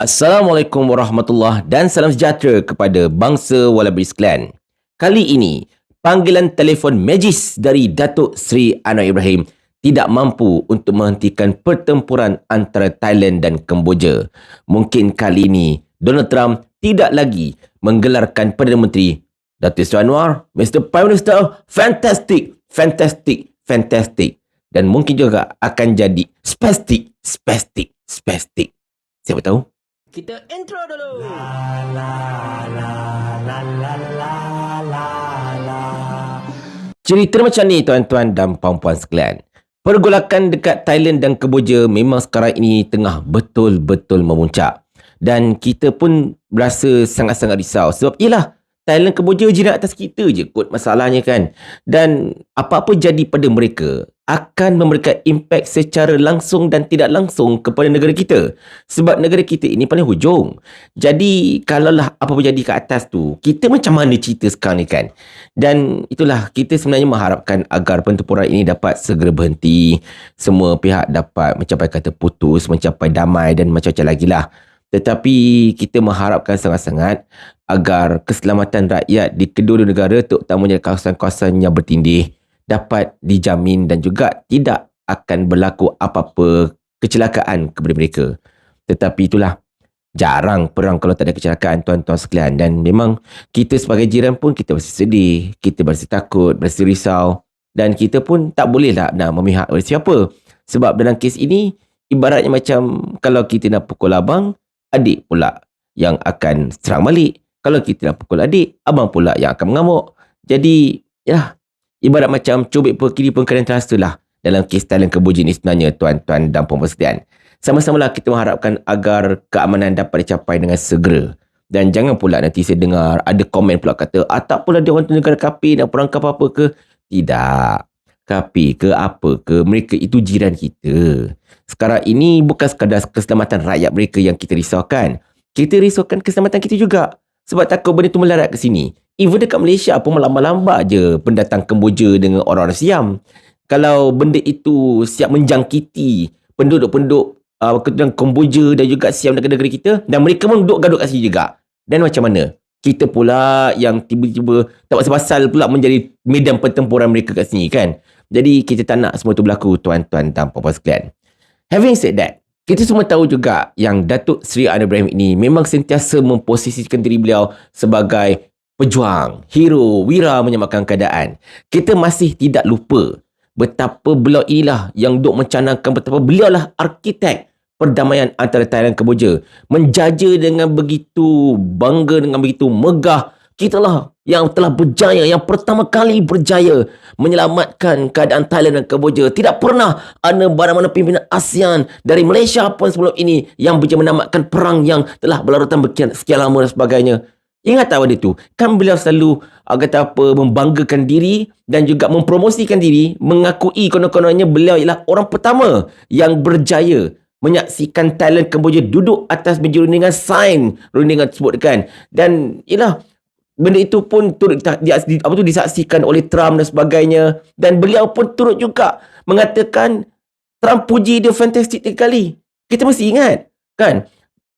Assalamualaikum warahmatullahi dan salam sejahtera kepada bangsa Wallabies Clan. Kali ini, panggilan telefon magis dari Datuk Seri Anwar Ibrahim tidak mampu untuk menghentikan pertempuran antara Thailand dan Kemboja. Mungkin kali ini, Donald Trump tidak lagi menggelarkan Perdana Menteri Datuk Seri Anwar, Mr. Prime Minister, fantastic, fantastic, fantastic. Dan mungkin juga akan jadi spastic, spastic, spastic. Siapa tahu? Kita intro dulu. Cerita macam ni tuan-tuan dan puan-puan sekalian. Pergolakan dekat Thailand dan Kemboja memang sekarang ini tengah betul-betul memuncak. Dan kita pun berasa sangat-sangat risau. Sebab ialah Thailand Kemboja jiran atas kita je kot masalahnya kan. Dan apa-apa jadi pada mereka akan memberikan impak secara langsung dan tidak langsung kepada negara kita. Sebab negara kita ini paling hujung. Jadi kalaulah apa-apa jadi ke atas tu, kita macam mana cerita sekarang ni kan? Dan itulah kita sebenarnya mengharapkan agar pertempuran ini dapat segera berhenti. Semua pihak dapat mencapai kata putus, mencapai damai dan macam-macam lagi lah. Tetapi kita mengharapkan sangat-sangat agar keselamatan rakyat di kedua-dua negara terutamanya kawasan-kawasan yang bertindih dapat dijamin dan juga tidak akan berlaku apa-apa kecelakaan kepada mereka. Tetapi itulah jarang perang kalau tak ada kecelakaan tuan-tuan sekalian dan memang kita sebagai jiran pun kita berasa sedih, kita berasa takut, berasa risau dan kita pun tak bolehlah nak memihak oleh siapa. Sebab dalam kes ini ibaratnya macam kalau kita nak pukul abang, adik pula yang akan serang balik. Kalau kita nak pukul adik, abang pula yang akan mengamuk. Jadi, ya, Ibarat macam cubit per kiri pun kalian terasa lah dalam kes talent kebuji ni sebenarnya tuan-tuan dan puan-puan sekalian. Sama-sama lah kita mengharapkan agar keamanan dapat dicapai dengan segera. Dan jangan pula nanti saya dengar ada komen pula kata, ah tak pula dia orang negara kapi nak perang ke apa-apa ke. Tidak. Kapi ke apa ke, mereka itu jiran kita. Sekarang ini bukan sekadar keselamatan rakyat mereka yang kita risaukan. Kita risaukan keselamatan kita juga. Sebab takut benda tu melarat ke sini. Even dekat Malaysia pun melambat-lambat je pendatang Kemboja dengan orang-orang Siam. Kalau benda itu siap menjangkiti penduduk-penduduk uh, Kemboja dan juga Siam negara-negara kita dan mereka pun duduk gaduh kat sini juga. Dan macam mana? Kita pula yang tiba-tiba tak pasal-pasal pula menjadi medan pertempuran mereka kat sini kan. Jadi kita tak nak semua tu berlaku tuan-tuan dan puan-puan sekalian. Having said that, kita semua tahu juga yang Datuk Seri Anwar Ibrahim ini memang sentiasa memposisikan diri beliau sebagai pejuang, hero, wira menyelamatkan keadaan. Kita masih tidak lupa betapa beliau inilah yang duk mencanangkan betapa beliau lah arkitek perdamaian antara Thailand dan Kemboja. Menjaja dengan begitu bangga, dengan begitu megah. Kita lah yang telah berjaya, yang pertama kali berjaya menyelamatkan keadaan Thailand dan Kemboja. Tidak pernah ada mana-mana pimpinan ASEAN dari Malaysia pun sebelum ini yang berjaya menamatkan perang yang telah berlarutan sekian lama dan sebagainya. Ingat tak pada tu? Kan beliau selalu uh, kata apa, membanggakan diri dan juga mempromosikan diri, mengakui konon-kononnya beliau ialah orang pertama yang berjaya menyaksikan talent Kemboja duduk atas meja rundingan sign rundingan tersebut kan. Dan ialah benda itu pun turut di, di, apa tu disaksikan oleh Trump dan sebagainya dan beliau pun turut juga mengatakan Trump puji dia fantastik tiga kali. Kita mesti ingat kan?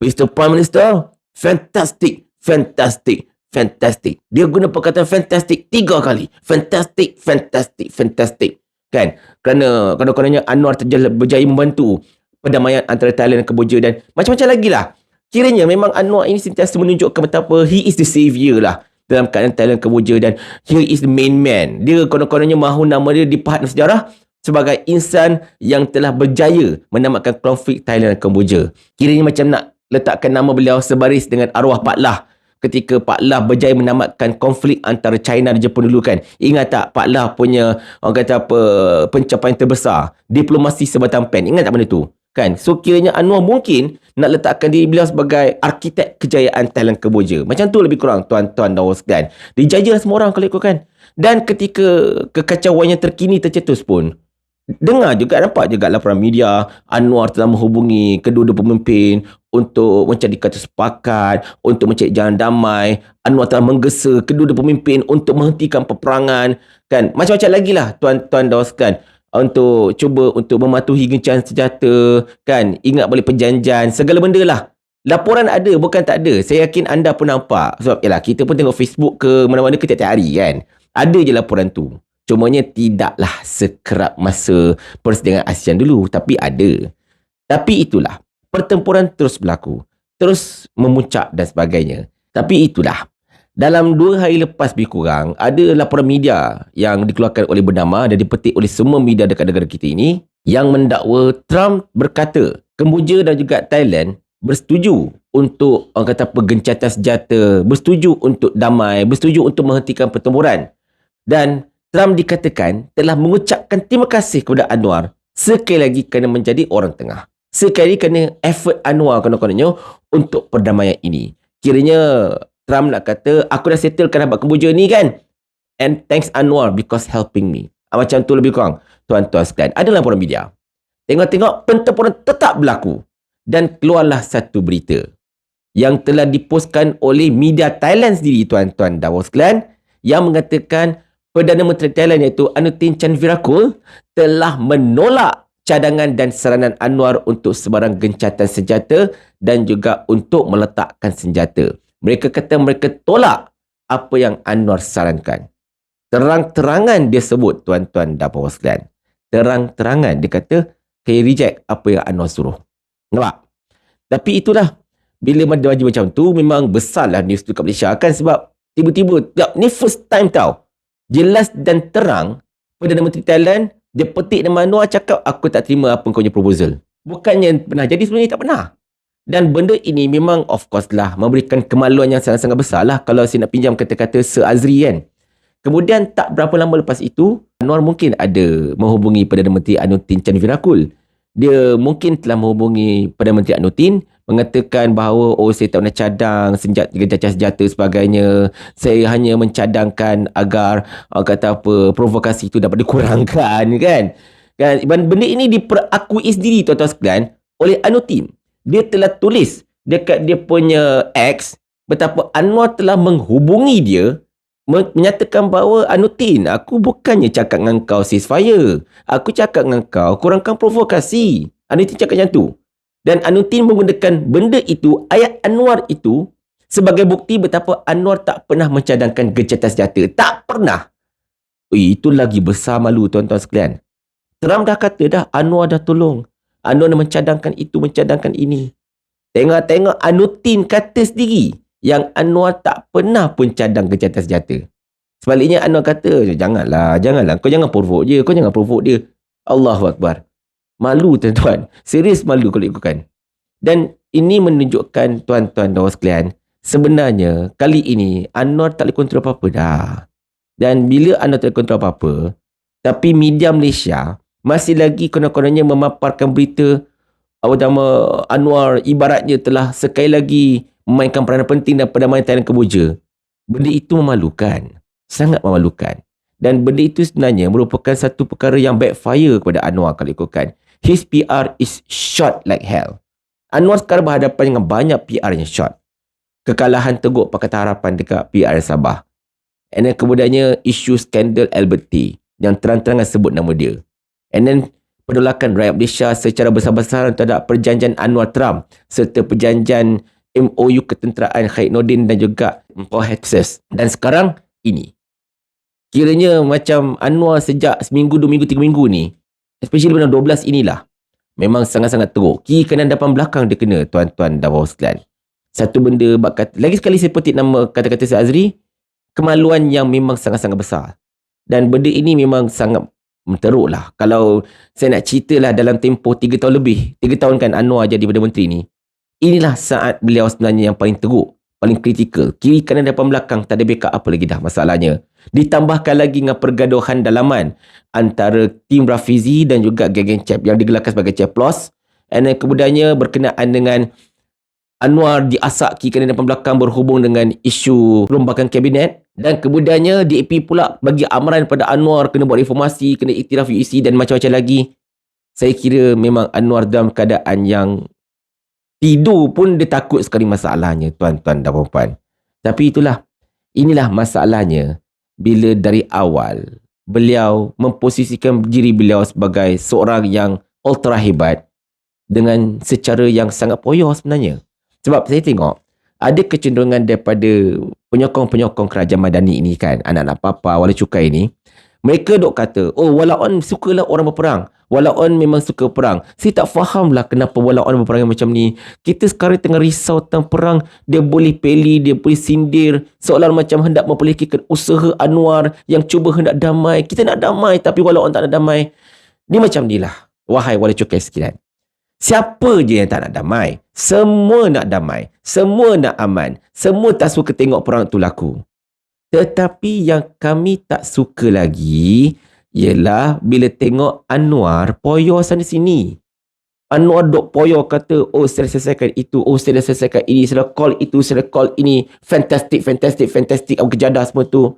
Mr. Prime Minister, fantastic fantastic, fantastic. Dia guna perkataan fantastic tiga kali. Fantastic, fantastic, fantastic. Kan? Kerana kadang-kadangnya Anwar terjaya berjaya membantu perdamaian antara Thailand dan Kemboja dan macam-macam lagi lah. Kiranya memang Anwar ini sentiasa menunjukkan betapa he is the savior lah dalam keadaan Thailand Kemboja dan he is the main man. Dia kadang-kadangnya mahu nama dia dipahat dalam sejarah sebagai insan yang telah berjaya menamatkan konflik Thailand dan Kemboja. Kiranya macam nak letakkan nama beliau sebaris dengan arwah Pak Lah ketika Pak Lah berjaya menamatkan konflik antara China dan Jepun dulu kan. Ingat tak Pak Lah punya orang kata apa pencapaian terbesar diplomasi sebatang pen. Ingat tak benda tu? Kan? So kiranya Anwar mungkin nak letakkan diri beliau sebagai arkitek kejayaan Thailand Kemboja. Macam tu lebih kurang tuan-tuan dan sekalian. Dijajah semua orang kalau ikutkan. Dan ketika kekacauan yang terkini tercetus pun, dengar juga nampak juga laporan media Anwar telah menghubungi kedua-dua pemimpin untuk mencari kata sepakat untuk mencari jalan damai Anwar telah menggesa kedua-dua pemimpin untuk menghentikan peperangan kan macam-macam lagi lah tuan-tuan sekalian untuk cuba untuk mematuhi gencahan senjata kan ingat balik perjanjian segala benda lah Laporan ada, bukan tak ada. Saya yakin anda pun nampak. Sebab yalah, kita pun tengok Facebook ke mana-mana ke tiap-tiap hari kan. Ada je laporan tu. Cumanya tidaklah sekerap masa persidangan ASEAN dulu. Tapi ada. Tapi itulah. Pertempuran terus berlaku. Terus memuncak dan sebagainya. Tapi itulah. Dalam dua hari lepas lebih kurang, ada laporan media yang dikeluarkan oleh bernama dan dipetik oleh semua media dekat negara kita ini yang mendakwa Trump berkata Kemboja dan juga Thailand bersetuju untuk orang kata pergencatan senjata, bersetuju untuk damai, bersetuju untuk menghentikan pertempuran. Dan Trump dikatakan telah mengucapkan terima kasih kepada Anwar sekali lagi kerana menjadi orang tengah. Sekali kerana effort Anwar kena-kenanya untuk perdamaian ini. Kiranya Trump nak kata, aku dah settlekan abad Kemboja ni kan? And thanks Anwar because helping me. Ah, macam tu lebih kurang tuan-tuan sekalian. Ada laporan media. Tengok-tengok pertempuran tetap berlaku. Dan keluarlah satu berita. Yang telah dipostkan oleh media Thailand sendiri tuan-tuan dan sekalian. Yang mengatakan Perdana Menteri Thailand iaitu Anutin Chanvirakul telah menolak cadangan dan saranan Anwar untuk sebarang gencatan senjata dan juga untuk meletakkan senjata. Mereka kata mereka tolak apa yang Anwar sarankan. Terang-terangan dia sebut tuan-tuan dan puan sekalian terang-terangan dia kata saya reject apa yang Anwar suruh. Nampak? Tapi itulah bila maju macam tu memang besarlah news tu kat Malaysia kan sebab tiba-tiba ni first time tau. Jelas dan terang Perdana Menteri Thailand dia petik nama Anwar cakap aku tak terima apa kau punya proposal. Bukannya pernah jadi sebenarnya tak pernah. Dan benda ini memang of course lah memberikan kemaluan yang sangat-sangat besar lah kalau saya nak pinjam kata-kata Sir Azri kan. Kemudian tak berapa lama lepas itu, Anwar mungkin ada menghubungi Perdana Menteri Anutin Chanvirakul. Dia mungkin telah menghubungi Perdana Menteri Anutin mengatakan bahawa oh saya tak nak cadang senjata gencatan senjata sebagainya. Saya hanya mencadangkan agar uh, kata apa provokasi itu dapat dikurangkan kan. Kan benda ini diperakui sendiri tuan-tuan sekalian oleh Anutin. Dia telah tulis dekat dia punya X betapa Anwar telah menghubungi dia menyatakan bahawa Anutin, aku bukannya cakap dengan kau ceasefire. Aku cakap dengan kau kurangkan provokasi. Anutin cakap macam tu. Dan Anutin menggunakan benda itu, ayat Anwar itu sebagai bukti betapa Anwar tak pernah mencadangkan gencatan senjata. Tak pernah. Ui, itu lagi besar malu tuan-tuan sekalian. Trump dah kata dah Anwar dah tolong. Anwar dah mencadangkan itu, mencadangkan ini. Tengok-tengok Anutin kata sendiri yang Anwar tak pernah pun cadang kejahatan senjata. Sebaliknya Anwar kata, janganlah, janganlah. Kau jangan provok je, kau jangan provok dia. Allahu Akbar. Malu tuan-tuan. Serius malu kalau ikutkan. Dan ini menunjukkan tuan-tuan dan sekalian, sebenarnya kali ini Anwar tak boleh kontrol apa-apa dah. Dan bila Anwar tak boleh kontrol apa-apa, tapi media Malaysia masih lagi konon-kononnya memaparkan berita apa nama Anwar ibaratnya telah sekali lagi memainkan peranan penting dalam perdamaian Thailand Kemboja. Benda itu memalukan. Sangat memalukan. Dan benda itu sebenarnya merupakan satu perkara yang backfire kepada Anwar kalau ikutkan. His PR is short like hell. Anwar sekarang berhadapan dengan banyak PR yang short. Kekalahan teguk Pakatan Harapan dekat PR Sabah. And then kemudiannya isu skandal Albert T. Yang terang-terangan sebut nama dia. And then penolakan rakyat Malaysia secara besar-besaran terhadap perjanjian Anwar Trump serta perjanjian MOU ketenteraan Khaid Nordin dan juga Hexes. Dan sekarang ini. Kiranya macam Anwar sejak seminggu, dua minggu, tiga minggu ni. Especially bulan 12 inilah. Memang sangat-sangat teruk. Kiri kanan depan belakang dia kena tuan-tuan dan sekalian. Satu benda bakat. Lagi sekali saya petik nama kata-kata Syed Azri. Kemaluan yang memang sangat-sangat besar. Dan benda ini memang sangat menteruk lah. Kalau saya nak cerita lah dalam tempoh tiga tahun lebih. Tiga tahun kan Anwar jadi Perdana Menteri ni. Inilah saat beliau sebenarnya yang paling teruk, paling kritikal. Kiri kanan depan belakang tak ada backup apa lagi dah masalahnya. Ditambahkan lagi dengan pergaduhan dalaman antara tim Rafizi dan juga geng-geng Cep yang digelarkan sebagai Ceplos. Dan kemudiannya berkenaan dengan Anwar diasak kiri kanan depan belakang berhubung dengan isu perombakan kabinet. Dan kemudiannya DAP pula bagi amaran pada Anwar kena buat reformasi, kena iktiraf UEC dan macam-macam lagi. Saya kira memang Anwar dalam keadaan yang Tidur pun dia takut sekali masalahnya tuan-tuan dan puan Tapi itulah, inilah masalahnya bila dari awal beliau memposisikan diri beliau sebagai seorang yang ultra hebat dengan secara yang sangat poyo sebenarnya. Sebab saya tengok ada kecenderungan daripada penyokong-penyokong kerajaan Madani ini kan, anak-anak papa, wala cukai ni, mereka dok kata, oh walaupun sukalah orang berperang. Walaupun memang suka perang. Saya tak faham lah kenapa walaupun berperang macam ni. Kita sekarang tengah risau tentang perang. Dia boleh peli, dia boleh sindir. Seolah macam hendak memperlihatkan usaha Anwar yang cuba hendak damai. Kita nak damai tapi walaupun tak nak damai. Ni macam ni lah. Wahai wala cukai sekalian. Siapa je yang tak nak damai? Semua nak damai. Semua nak aman. Semua tak suka tengok perang tu laku. Tetapi yang kami tak suka lagi ialah bila tengok Anwar poyo sana sini. Anwar dok poyo kata, oh saya selesaikan itu, oh saya selesaikan ini, saya call itu, saya call ini. Fantastic, fantastic, fantastic. Aku kejadah semua tu.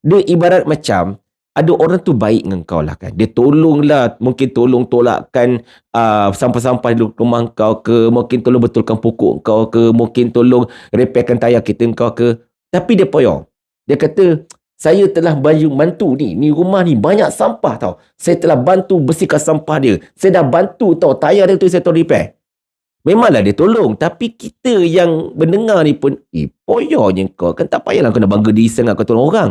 Dia ibarat macam, ada orang tu baik dengan kau lah kan. Dia tolong lah, mungkin tolong tolakkan uh, sampah-sampah di rumah kau ke, mungkin tolong betulkan pokok kau ke, mungkin tolong repairkan tayar kita kau ke. Tapi dia poyo. Dia kata, saya telah bantu ni, ni rumah ni banyak sampah tau. Saya telah bantu bersihkan sampah dia. Saya dah bantu tau, tayar dia tu saya tahu repair. Memanglah dia tolong. Tapi kita yang mendengar ni pun, eh poyonya kau. Kan tak payahlah kau nak bangga diri sangat kau tolong orang.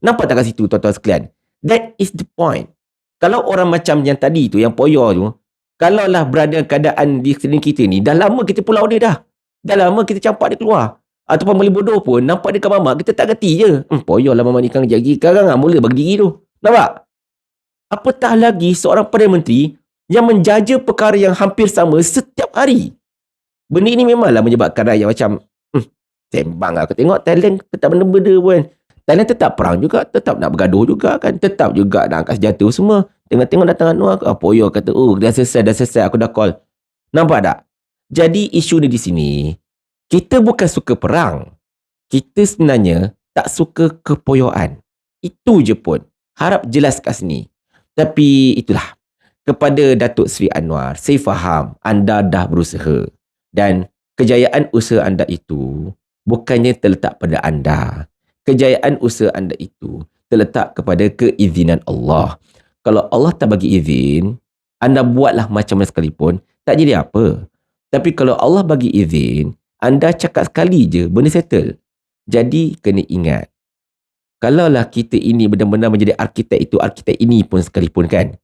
Nampak tak kat situ tuan-tuan sekalian? That is the point. Kalau orang macam yang tadi tu, yang poyo tu, kalau lah berada keadaan di sekeliling kita ni, dah lama kita pulau dia dah. Dah lama kita campak dia keluar ataupun boleh bodoh pun nampak dekat mamak kita tak kerti je. Hmm, poyolah mamak ni kan lagi sekarang lah mula bagi diri tu. Nampak? Apatah lagi seorang Perdana Menteri yang menjaja perkara yang hampir sama setiap hari. Benda ini memanglah menyebabkan rakyat macam hmm, sembang aku tengok Thailand tetap benda-benda pun. Thailand tetap perang juga tetap nak bergaduh juga kan. Tetap juga nak angkat senjata semua. Tengok-tengok datang Anwar oh, poyo kata oh dah selesai dah selesai aku dah call. Nampak tak? Jadi isu ni di sini kita bukan suka perang. Kita sebenarnya tak suka kepoyoan. Itu je pun. Harap jelas kat sini. Tapi itulah. Kepada Datuk Seri Anwar, saya faham anda dah berusaha. Dan kejayaan usaha anda itu bukannya terletak pada anda. Kejayaan usaha anda itu terletak kepada keizinan Allah. Kalau Allah tak bagi izin, anda buatlah macam mana sekalipun, tak jadi apa. Tapi kalau Allah bagi izin, anda cakap sekali je, benda settle. Jadi, kena ingat. Kalaulah kita ini benar-benar menjadi arkitek itu, arkitek ini pun sekalipun kan.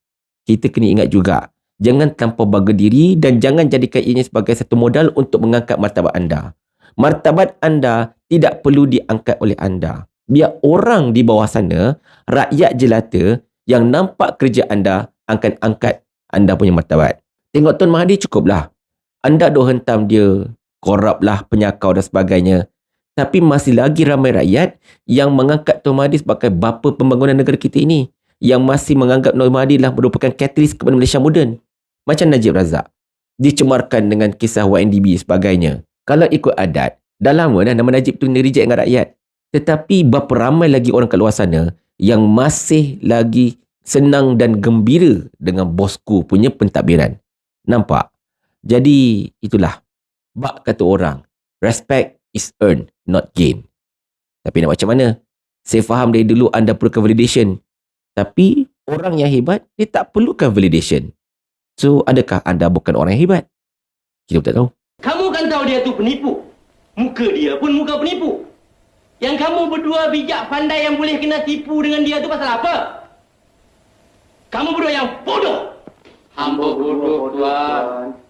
Kita kena ingat juga. Jangan tanpa bangga diri dan jangan jadikan ini sebagai satu modal untuk mengangkat martabat anda. Martabat anda tidak perlu diangkat oleh anda. Biar orang di bawah sana, rakyat jelata yang nampak kerja anda akan angkat anda punya martabat. Tengok Tuan Mahathir cukuplah. Anda dah hentam dia korup lah, penyakau dan sebagainya. Tapi masih lagi ramai rakyat yang mengangkat Tuan Mahathir sebagai bapa pembangunan negara kita ini. Yang masih menganggap Tuan Mahathir lah merupakan katalis kepada Malaysia moden. Macam Najib Razak. Dicemarkan dengan kisah YNDB sebagainya. Kalau ikut adat, dah lama dah nama Najib tu reject dengan rakyat. Tetapi berapa ramai lagi orang kat luar sana yang masih lagi senang dan gembira dengan bosku punya pentadbiran. Nampak? Jadi itulah Bak kata orang, respect is earned, not gain. Tapi nak macam mana? Saya faham dari dulu anda perlukan validation. Tapi orang yang hebat, dia tak perlukan validation. So, adakah anda bukan orang yang hebat? Kita tak tahu. Kamu kan tahu dia tu penipu. Muka dia pun muka penipu. Yang kamu berdua bijak pandai yang boleh kena tipu dengan dia tu pasal apa? Kamu berdua yang bodoh. Hamba bodoh, Tuan.